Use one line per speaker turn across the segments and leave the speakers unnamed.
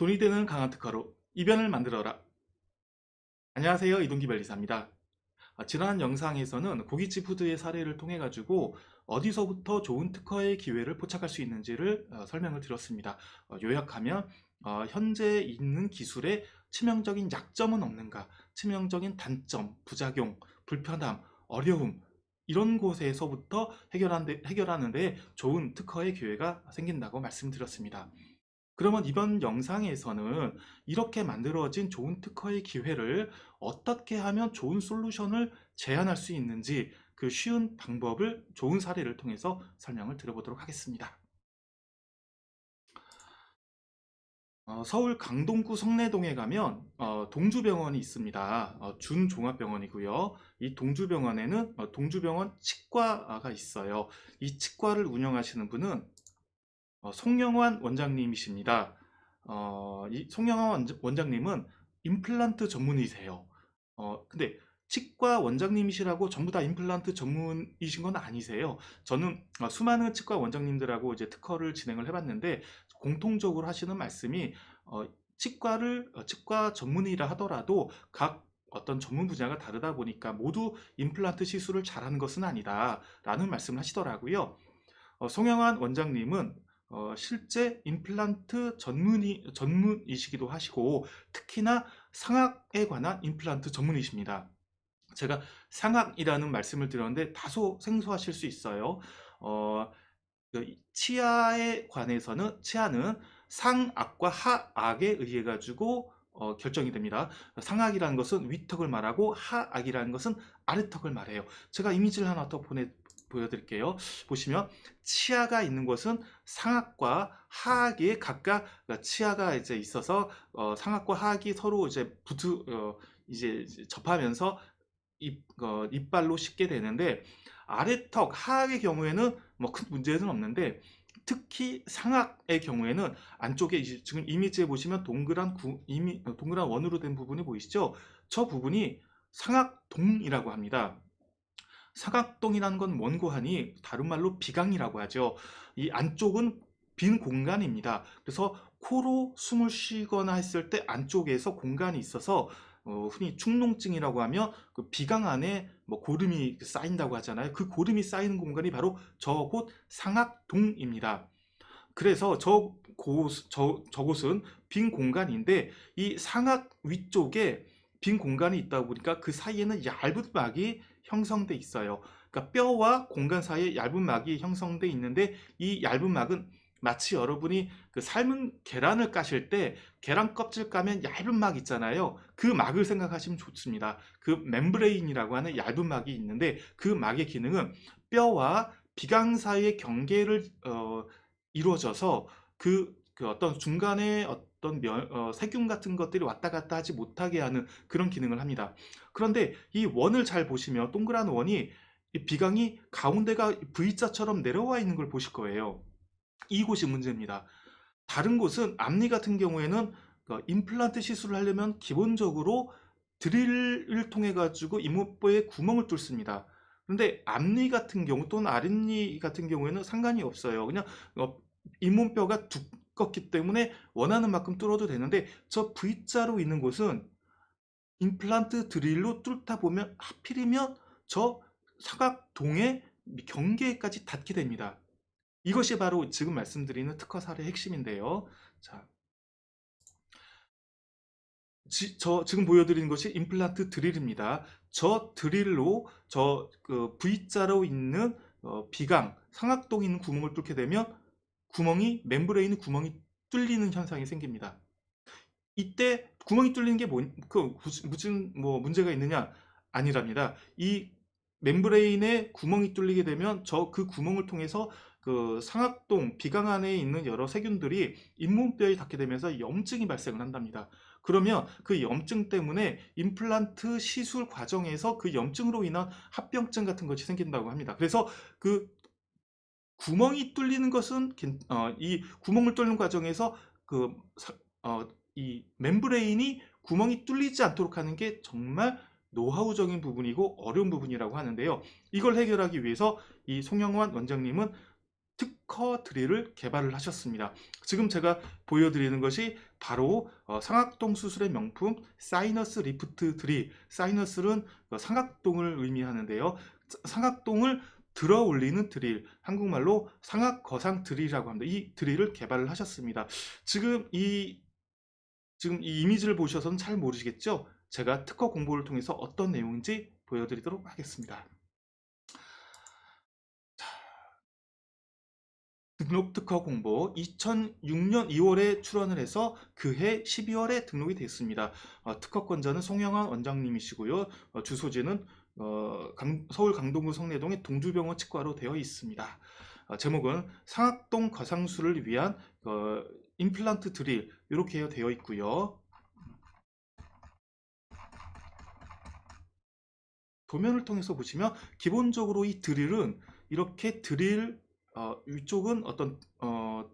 돈이 되는 강한 특허로 이변을 만들어라. 안녕하세요. 이동기 변리사입니다. 아, 지난 영상에서는 고깃집 후드의 사례를 통해 가지고 어디서부터 좋은 특허의 기회를 포착할 수 있는지를 어, 설명을 드렸습니다. 어, 요약하면 어, 현재 있는 기술에 치명적인 약점은 없는가, 치명적인 단점, 부작용, 불편함, 어려움 이런 곳에서부터 해결하는데, 해결하는데 좋은 특허의 기회가 생긴다고 말씀드렸습니다. 그러면 이번 영상에서는 이렇게 만들어진 좋은 특허의 기회를 어떻게 하면 좋은 솔루션을 제안할 수 있는지 그 쉬운 방법을 좋은 사례를 통해서 설명을 드려보도록 하겠습니다. 어, 서울 강동구 성내동에 가면 어, 동주병원이 있습니다. 어, 준종합병원이고요. 이 동주병원에는 어, 동주병원 치과가 있어요. 이 치과를 운영하시는 분은 어, 송영환 원장님이십니다. 어, 이 송영환 원장님은 임플란트 전문의세요. 어, 근데 치과 원장님이시라고 전부 다 임플란트 전문이신 건 아니세요. 저는 어, 수많은 치과 원장님들하고 이제 특허를 진행을 해봤는데 공통적으로 하시는 말씀이 어, 치과를 어, 치과 전문의라 하더라도 각 어떤 전문 분야가 다르다 보니까 모두 임플란트 시술을 잘하는 것은 아니다라는 말씀을 하시더라고요. 어, 송영환 원장님은 어, 실제 임플란트 전문의, 전문이시기도 하시고 특히나 상악에 관한 임플란트 전문이십니다. 제가 상악이라는 말씀을 드렸는데 다소 생소하실 수 있어요. 어, 그 치아에 관해서는 치아는 상악과 하악에 의해 가지고 어, 결정이 됩니다. 상악이라는 것은 위턱을 말하고 하악이라는 것은 아래턱을 말해요. 제가 이미지를 하나 더 보내 보여드릴게요. 보시면 치아가 있는 곳은 상악과 하악이 각각 그러니까 치아가 이제 있어서 어, 상악과 하악이 서로 이제 붙으 어, 이제 접하면서 입, 어, 이빨로 씹게 되는데 아래턱 하악의 경우에는 뭐 큰 문제는 없는데 특히 상악의 경우에는 안쪽에 지금 이미지에 보시면 동그란 구, 이미, 어, 동그란 원으로 된 부분이 보이시죠? 저 부분이 상악동이라고 합니다. 사각동이라는 건 원고하니 다른 말로 비강이라고 하죠. 이 안쪽은 빈 공간입니다. 그래서 코로 숨을 쉬거나 했을 때 안쪽에서 공간이 있어서 어, 흔히 축농증이라고 하면 그 비강 안에 뭐 고름이 쌓인다고 하잖아요. 그 고름이 쌓이는 공간이 바로 저곳 상악동입니다. 그래서 저 곳, 저, 저곳은 빈 공간인데 이 상악 위쪽에 빈 공간이 있다 보니까 그 사이에는 얇은 막이 형성돼 있어요. 그러니까 뼈와 공간 사이에 얇은 막이 형성돼 있는데 이 얇은 막은 마치 여러분이 그 삶은 계란을 까실 때 계란 껍질 까면 얇은 막 있잖아요. 그 막을 생각하시면 좋습니다. 그 멤브레인이라고 하는 얇은 막이 있는데 그 막의 기능은 뼈와 비강 사이의 경계를 어, 이루어져서 그, 그 어떤 중간에 어떤 면- 어, 세균 같은 것들이 왔다 갔다 하지 못하게 하는 그런 기능을 합니다. 그런데 이 원을 잘 보시면 동그란 원이 이 비강이 가운데가 V자처럼 내려와 있는 걸 보실 거예요. 이곳이 문제입니다. 다른 곳은 앞니 같은 경우에는 그 임플란트 시술을 하려면 기본적으로 드릴을 통해 가지고 잇몸뼈에 구멍을 뚫습니다. 그런데 앞니 같은 경우 또는 아랫니 같은 경우에는 상관이 없어요. 그냥 어, 잇몸뼈가 두 껍기 때문에 원하는 만큼 뚫어도 되는데 저 V자로 있는 곳은 임플란트 드릴로 뚫다 보면 하필이면 저 사각동의 경계까지 닿게 됩니다. 이것이 바로 지금 말씀드리는 특허 사례의 핵심인데요. 자, 지, 저 지금 보여드리는 것이 임플란트 드릴입니다. 저 드릴로 저 그 V자로 있는 어, 비강 상악동에 있는 구멍을 뚫게 되면 구멍이 멤브레인 구멍이 뚫리는 현상이 생깁니다. 이때 구멍이 뚫리는 게 뭐, 그 무슨 뭐 문제가 있느냐? 아니랍니다. 이 멤브레인에 구멍이 뚫리게 되면 저 그 구멍을 통해서 그 상악동 비강 안에 있는 여러 세균들이 잇몸뼈에 닿게 되면서 염증이 발생을 한답니다. 그러면 그 염증 때문에 임플란트 시술 과정에서 그 염증으로 인한 합병증 같은 것이 생긴다고 합니다. 그래서 그 구멍이 뚫리는 것은 괜- 어, 이 구멍을 뚫는 과정에서 그 사- 어, 이 멤브레인이 구멍이 뚫리지 않도록 하는 게 정말 노하우적인 부분이고 어려운 부분이라고 하는데요. 이걸 해결하기 위해서 이 송영환 원장님은 특허 드릴을 개발을 하셨습니다. 지금 제가 보여드리는 것이 바로 어, 상악동 수술의 명품 사이너스 리프트 드릴. 사이너스는 어, 상악동을 의미하는데요. 사- 상악동을 들어 올리는 드릴, 한국말로 상악 거상 드릴이라고 합니다. 이 드릴을 개발을 하셨습니다. 지금 이 지금 이 이미지를 보셔서는 잘 모르시겠죠? 제가 특허 공보를 통해서 어떤 내용인지 보여드리도록 하겠습니다. 등록 특허 공보 2006년 2월에 출원을 해서 그해 12월에 등록이 됐습니다. 어, 특허권자는 송영환 원장님이시고요. 어, 주소지는 어, 강- 서울 강동구 성내동의 동주병원 치과로 되어 있습니다. 어, 제목은 상악동 거상술을 위한 어, 임플란트 드릴 이렇게 되어 있고요. 도면을 통해서 보시면 기본적으로 이 드릴은 이렇게 드릴 어, 위쪽은 어떤 어,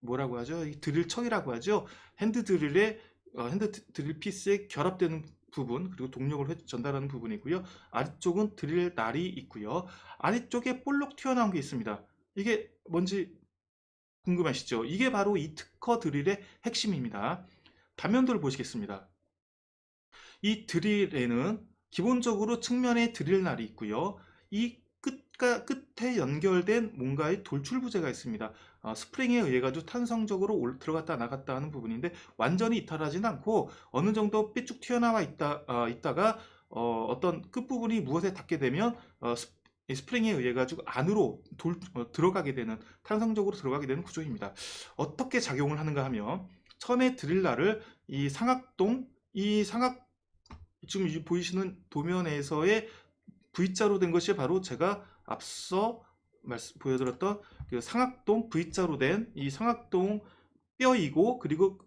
뭐라고 하죠? 이 드릴 척이라고 하죠. 핸드 드릴의 어, 핸드 드- 드릴 피스에 결합되는 부분 그리고 동력을 회- 전달하는 부분이고요. 아래쪽은 드릴 날이 있고요. 아래쪽에 볼록 튀어나온 게 있습니다. 이게 뭔지 궁금하시죠? 이게 바로 이 특허 드릴의 핵심입니다. 단면도를 보시겠습니다. 이 드릴에는 기본적으로 측면에 드릴 날이 있고요. 이 끝과 끝에 연결된 뭔가의 돌출 부재가 있습니다. 어, 스프링에 의해 가지고 탄성적으로 올- 들어갔다 나갔다 하는 부분인데 완전히 이탈하지는 않고 어느 정도 삐쭉 튀어나와 있다 어, 있다가 어, 떤 끝부분이 무엇에 닿게 되면 어, 스프링에 의해 가지고 안으로 돌, 어, 들어가게 되는 탄성적으로 들어가게 되는 구조입니다. 어떻게 작용을 하는가 하면 처음에 드릴라를 이 상악동 이 상악 지금 이 보이시는 도면에서의 V자로 된 것이 바로 제가 앞서 말씀 보여드렸던 그 상악동 V자로 된 이 상악동 뼈이고 그리고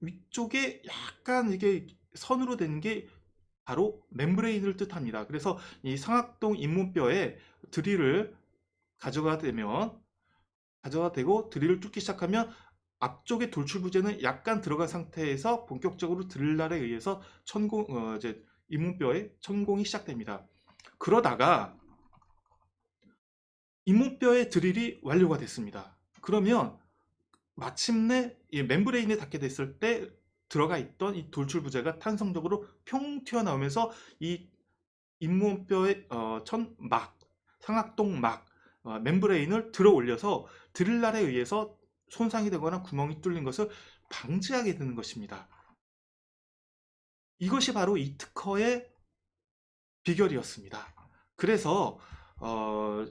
위쪽에 약간 이게 선으로 된 게 바로 멤브레인을 뜻합니다. 그래서 이 상악동 잇몸뼈에 드릴을 가져가 되면 가져가 되고 드릴을 뚫기 시작하면 앞쪽의 돌출 부재는 약간 들어간 상태에서 본격적으로 드릴날에 의해서 천공 어, 이제 잇몸뼈에 천공이 시작됩니다. 그러다가 잇몸뼈의 드릴이 완료가 됐습니다. 그러면 마침내 이 멤브레인에 닿게 됐을 때 들어가 있던 이 돌출 부재가 탄성적으로 평 튀어나오면서 이 잇몸뼈의 어, 천막, 상악동 막, 어, 멤브레인을 들어 올려서 드릴날에 의해서 손상이 되거나 구멍이 뚫린 것을 방지하게 되는 것입니다. 이것이 바로 이 특허의 비결이었습니다. 그래서 어,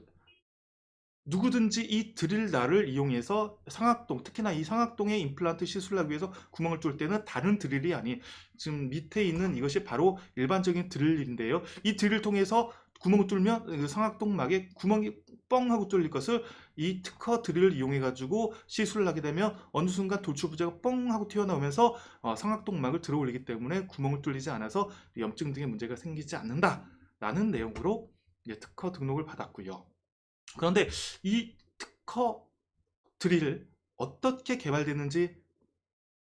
누구든지 이 드릴 날을 이용해서 상악동, 특히나 이 상악동의 임플란트 시술을 하기 위해서 구멍을 뚫을 때는 다른 드릴이 아닌 지금 밑에 있는 이것이 바로 일반적인 드릴인데요. 이 드릴을 통해서 구멍을 뚫면 그 상악동막에 구멍이 뻥 하고 뚫릴 것을 이 특허 드릴을 이용해 가지고 시술을 하게 되면 어느 순간 돌출 부재가 뻥 하고 튀어나오면서 어, 상악동막을 들어 올리기 때문에 구멍을 뚫리지 않아서 염증 등의 문제가 생기지 않는다라는 내용으로 특허 등록을 받았고요. 그런데 이 특허 드릴 어떻게 개발됐는지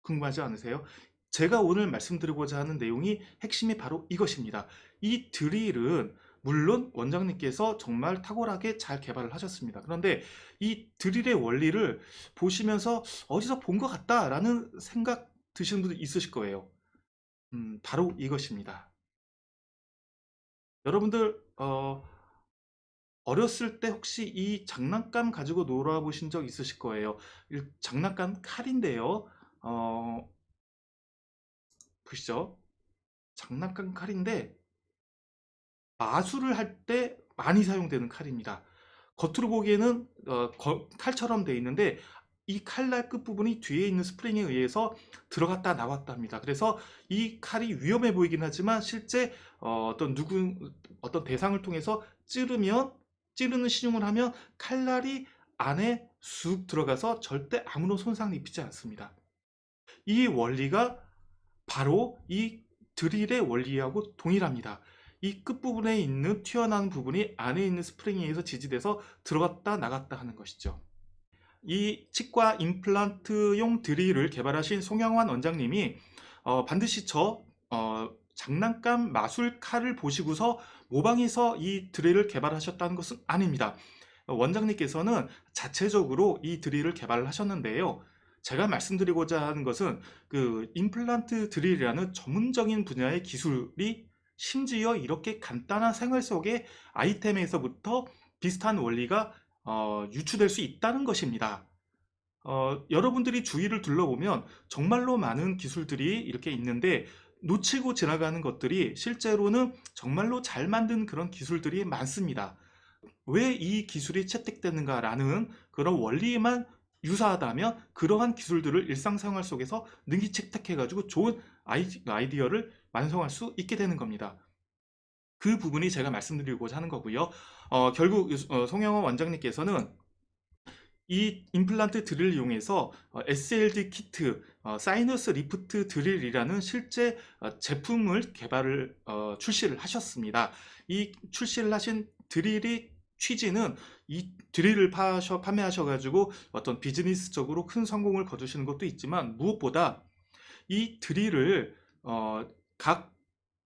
궁금하지 않으세요? 제가 오늘 말씀드리고자 하는 내용이 핵심이 바로 이것입니다. 이 드릴은 물론 원장님께서 정말 탁월하게 잘 개발을 하셨습니다. 그런데 이 드릴의 원리를 보시면서 어디서 본 것 같다라는 생각 드시는 분들 있으실 거예요. 음, 바로 이것입니다. 여러분들 어, 어렸을 때 혹시 이 장난감 가지고 놀아보신 적 있으실 거예요. 이 장난감 칼인데요. 어, 보시죠. 장난감 칼인데 마술을 할 때 많이 사용되는 칼입니다. 겉으로 보기에는 어, 거- 칼처럼 되어 있는데 이 칼날 끝부분이 뒤에 있는 스프링에 의해서 들어갔다 나왔다 합니다. 그래서 이 칼이 위험해 보이긴 하지만 실제 어, 떤 누구 어떤 대상을 통해서 찌르면 찌르는 신용을 하면 칼날이 안에 쑥 들어가서 절대 아무런 손상을 입히지 않습니다. 이 원리가 바로 이 드릴의 원리하고 동일합니다. 이 끝부분에 있는 튀어나온 부분이 안에 있는 스프링에 의해서 지지돼서 들어갔다 나갔다 하는 것이죠. 이 치과 임플란트용 드릴을 개발하신 송영환 원장님이 어, 반드시 저 어, 장난감 마술 칼을 보시고서 모방해서 이 드릴을 개발하셨다는 것은 아닙니다. 원장님께서는 자체적으로 이 드릴을 개발을 하셨는데요. 제가 말씀드리고자 하는 것은 그 임플란트 드릴이라는 전문적인 분야의 기술이 심지어 이렇게 간단한 생활 속의 아이템에서부터 비슷한 원리가 어, 유추될 수 있다는 것입니다. 어, 여러분들이 주위를 둘러보면 정말로 많은 기술들이 이렇게 있는데 놓치고 지나가는 것들이 실제로는 정말로 잘 만든 그런 기술들이 많습니다. 왜 이 기술이 채택되는가라는 그런 원리만 유사하다면 그러한 기술들을 일상생활 속에서 능히 채택해가지고 좋은 아이, 아이디어를 완성할 수 있게 되는 겁니다. 그 부분이 제가 말씀드리고자 하는 거고요. 어, 결국 어, 송영원 원장님께서는 이 임플란트 드릴을 이용해서 어, SLD 키트, 어, 사이너스 리프트 드릴이라는 실제 어, 제품을 개발을 어, 출시를 하셨습니다. 이 출시를 하신 드릴이 취지는 이 드릴을 파셔, 판매하셔가지고 어떤 비즈니스적으로 큰 성공을 거두시는 것도 있지만 무엇보다 이 드릴을 어, 각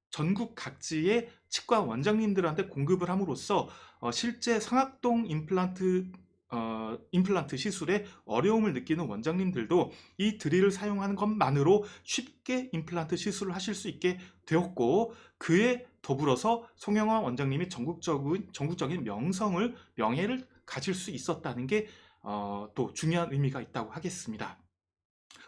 전국 각지의 치과 원장님들한테 공급을 함으로써 어, 실제 상악동 임플란트 어, 임플란트 시술에 어려움을 느끼는 원장님들도 이 드릴을 사용하는 것만으로 쉽게 임플란트 시술을 하실 수 있게 되었고 그에 더불어서 송영화 원장님이 전국적인 전국적인 명성을 명예를 가질 수 있었다는 게 어, 또 중요한 의미가 있다고 하겠습니다.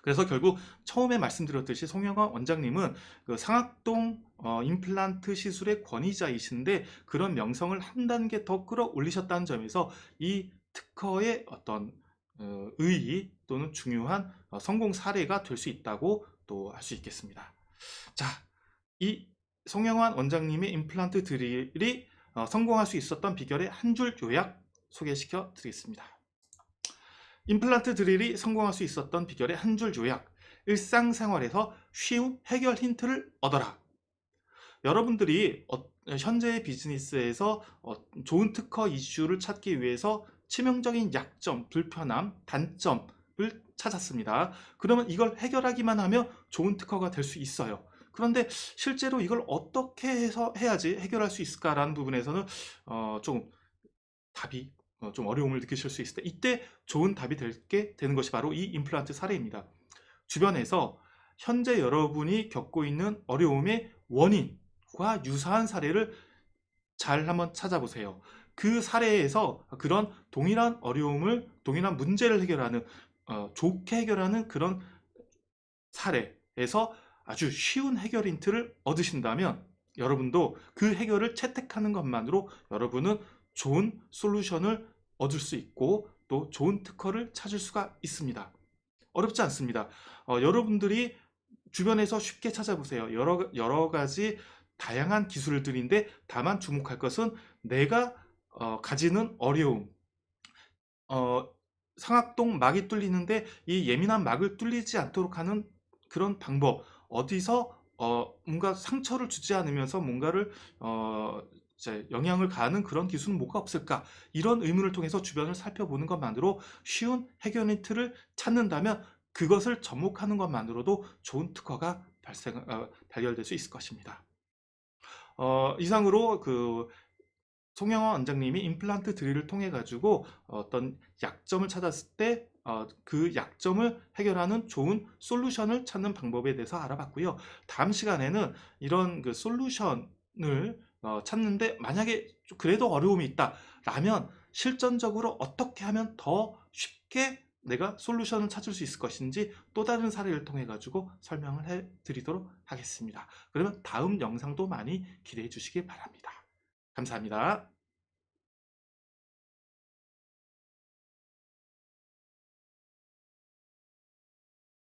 그래서 결국 처음에 말씀드렸듯이 송영화 원장님은 그 상악동 어, 임플란트 시술의 권위자이신데 그런 명성을 한 단계 더 끌어올리셨다는 점에서 이 특허의 어떤 어, 의의 또는 중요한 어, 성공 사례가 될 수 있다고 또 할 수 있겠습니다. 자, 이 송영환 원장님의 임플란트 드릴이 어, 성공할 수 있었던 비결의 한 줄 요약 소개시켜 드리겠습니다. 임플란트 드릴이 성공할 수 있었던 비결의 한 줄 요약. 일상생활에서 쉬운 해결 힌트를 얻어라. 여러분들이 어, 현재의 비즈니스에서 어, 좋은 특허 이슈를 찾기 위해서 치명적인 약점, 불편함, 단점을 찾았습니다. 그러면 이걸 해결하기만 하면 좋은 특허가 될 수 있어요. 그런데 실제로 이걸 어떻게 해서 해야지 해결할 수 있을까라는 부분에서는 어, 좀 답이 어, 좀 어려움을 느끼실 수 있을 때 이때 좋은 답이 될 게 되는 것이 바로 이 임플란트 사례입니다. 주변에서 현재 여러분이 겪고 있는 어려움의 원인과 유사한 사례를 잘 한번 찾아보세요. 그 사례에서 그런 동일한 어려움을 동일한 문제를 해결하는 어, 좋게 해결하는 그런 사례에서 아주 쉬운 해결 힌트를 얻으신다면 여러분도 그 해결을 채택하는 것만으로 여러분은 좋은 솔루션을 얻을 수 있고 또 좋은 특허를 찾을 수가 있습니다. 어렵지 않습니다. 어, 여러분들이 주변에서 쉽게 찾아보세요. 여러, 여러 가지 다양한 기술들인데 다만 주목할 것은 내가 어, 가지는 어려움. 어, 상악동 막이 뚫리는데 이 예민한 막을 뚫리지 않도록 하는 그런 방법. 어디서 어, 뭔가 상처를 주지 않으면서 뭔가를 어, 영향을 가하는 그런 기술은 뭐가 없을까? 이런 의문을 통해서 주변을 살펴보는 것만으로 쉬운 해결 힌트를 찾는다면 그것을 접목하는 것만으로도 좋은 특허가 발생 어, 발견될 수 있을 것입니다. 어, 이상으로 그 송영화 원장님이 임플란트 드릴을 통해 가지고 어떤 약점을 찾았을 때 어, 그 약점을 해결하는 좋은 솔루션을 찾는 방법에 대해서 알아봤고요. 다음 시간에는 이런 그 솔루션을 어, 찾는데 만약에 그래도 어려움이 있다라면 실전적으로 어떻게 하면 더 쉽게 내가 솔루션을 찾을 수 있을 것인지 또 다른 사례를 통해 가지고 설명을 해 드리도록 하겠습니다. 그러면 다음 영상도 많이 기대해 주시기 바랍니다. 감사합니다.